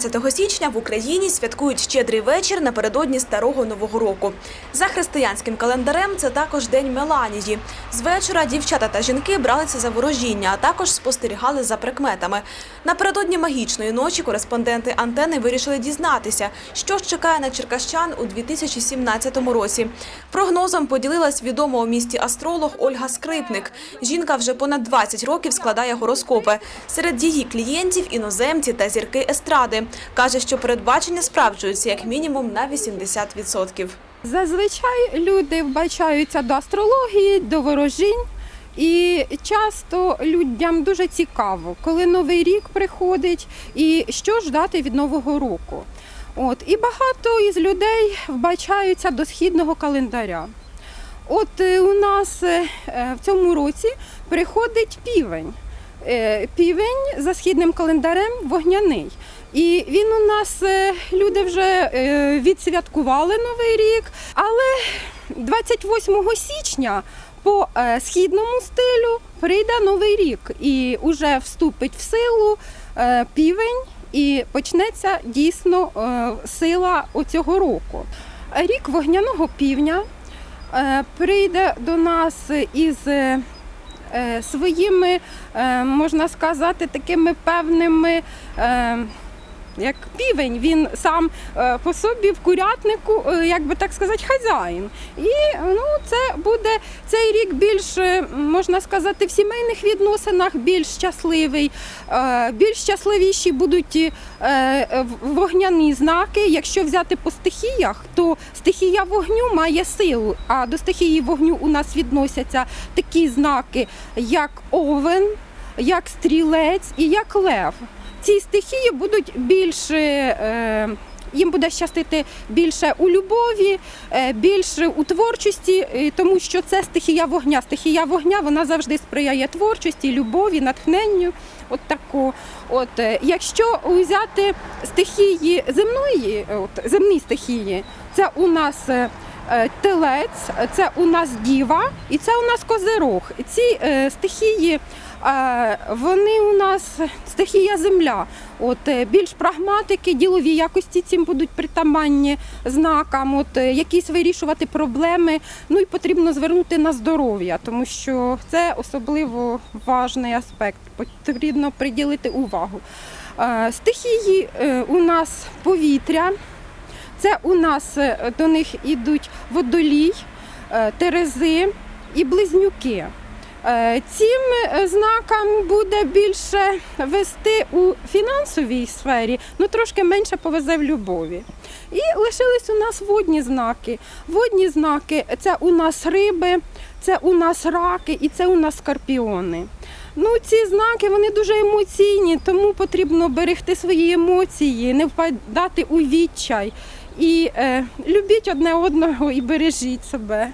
17 січня в Україні святкують щедрий вечір напередодні старого нового року. За християнським календарем це також день Меланії. З вечора дівчата та жінки бралися за ворожіння, а також спостерігали за прикметами. Напередодні магічної ночі кореспонденти антени вирішили дізнатися, що ж чекає на черкащан у 2017 році. Прогнозом поділилась відома у місті астролог Ольга Скрипник. Жінка вже понад 20 років складає гороскопи. Серед її клієнтів іноземці та зірки естради. Каже, що передбачення справджуються як мінімум на 80%. Зазвичай люди вбачаються до астрології, до ворожінь. І часто людям дуже цікаво, коли новий рік приходить і що ждати від нового року. От і багато із людей вбачаються до східного календаря. От е, у нас е, е, в цьому році приходить півень. Півень за східним календарем вогняний. І він у нас е, люди вже е, відсвяткували новий рік, але 28 січня по е, східному стилю прийде новий рік і вже вступить в силу півень і почнеться дійсно сила оцього року. Рік вогняного півня прийде до нас із своїми, можна сказати, такими певними. Як півень, він сам е, по собі в курятнику, е, як би так сказати, хазяїн. І ну, це буде цей рік більш, е, можна сказати, в сімейних відносинах більш щасливий. Більш щасливіші будуть вогняні знаки. Якщо взяти по стихіях, то стихія вогню має силу. А до стихії вогню у нас відносяться такі знаки, як овен, як стрілець і як лев. Ці стихії будуть більше. Е, їм буде щастити більше у любові, е, більше у творчості, е, тому що це стихія вогня. Стихія вогня вона завжди сприяє творчості, любові, натхненню. От таку. От якщо взяти стихії земної, от земні стихії, це у нас телець, це у нас діва і це у нас козирог. Ці е, стихії. е, Вони у нас стихія земля. От е, більш прагматики, ділові якості цим будуть притаманні знакам, от е, якісь вирішувати проблеми. Ну і потрібно звернути на здоров'я, тому що це особливо важний аспект. Потрібно приділити увагу. Е, Стихії е, у нас повітря. Це у нас е, до них ідуть водолій, е, терези і близнюки. Е, Цим знакам буде більше вести у фінансовій сфері, ну трошки менше повезе в любові. І лишились у нас водні знаки. Водні знаки це у нас риби, це у нас раки і це у нас скорпіони. Ну, ці знаки вони дуже емоційні, тому потрібно берегти свої емоції, не впадати у відчай. І е, любіть одне одного і бережіть себе.